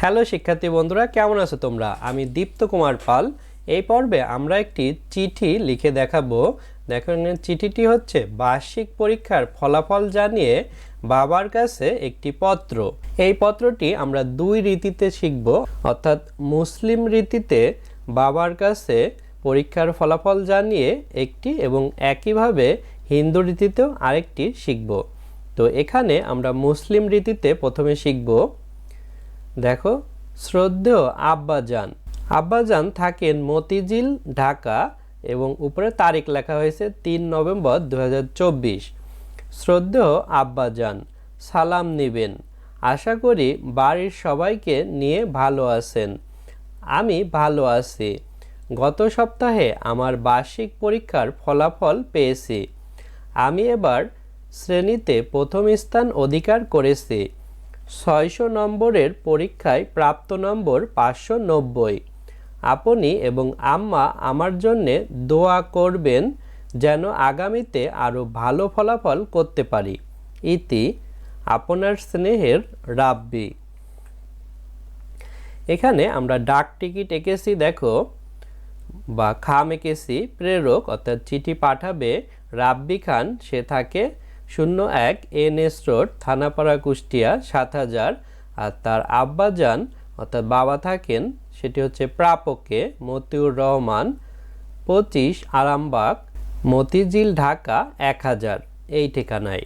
Hello শিক্ষার্থী বন্ধুরা, কেমন আছো তোমরা? আমি দীপ্ত কুমার পাল। এই পর্বে আমরা একটি চিঠি লিখে দেখাবো। দেখো চিঠিটি হচ্ছে, বার্ষিক পরীক্ষার ফলাফল জানিয়ে বাবার কাছে একটি পত্র। এই পত্রটি আমরা দুই রীতিতে শিখব। অর্থাৎ মুসলিম রীতিতে বাবার কাছে পরীক্ষার ফলাফল জানিয়ে একটি এবং একইভাবে হিন্দু রীতিতেও আরেকটি শিখব। তো এখানে আমরা মুসলিম রীতিতে প্রথমে শিখব দেখো, শ্রদ্ধেয় আব্বাজান। আব্বাজান থাকেন মতিঝিল, ঢাকা এবং উপরে তারিখ লেখা হয়েছে তিন নভেম্বর দু শ্রদ্ধেয় আব্বাজান, সালাম নিবেন। আশা করি বাড়ির সবাইকে নিয়ে ভালো আছেন। আমি ভালো আছি। গত সপ্তাহে আমার বার্ষিক পরীক্ষার ফলাফল পেয়েছি। আমি এবার শ্রেণীতে প্রথম স্থান অধিকার করেছি। ছয়শো নম্বরের পরীক্ষায় প্রাপ্ত নম্বর পাঁচশো নব্বই। আপনি এবং আম্মা আমার জন্যে দোয়া করবেন যেন আগামীতে আরও ভালো ফলাফল করতে পারি। ইতি আপনার স্নেহের রাব্বি। এখানে আমরা ডাক টিকিট এঁকেছি, দেখো, বা খাম এঁকেছি, প্রেরক, অর্থাৎ চিঠি পাঠাবে রাব্বি খান, সে থাকে শূন্য এক N S road, Thanapara Kushtia, সাত হাজার। আর তার আব্বাজান অর্থাৎ বাবা থাকেন, সেটি হচ্ছে প্রাপকে মতিউর রহমান, পঁচিশ আরামবাগ, মতিঝিল ঢাকা, এক হাজার। এই ঠিকানায়।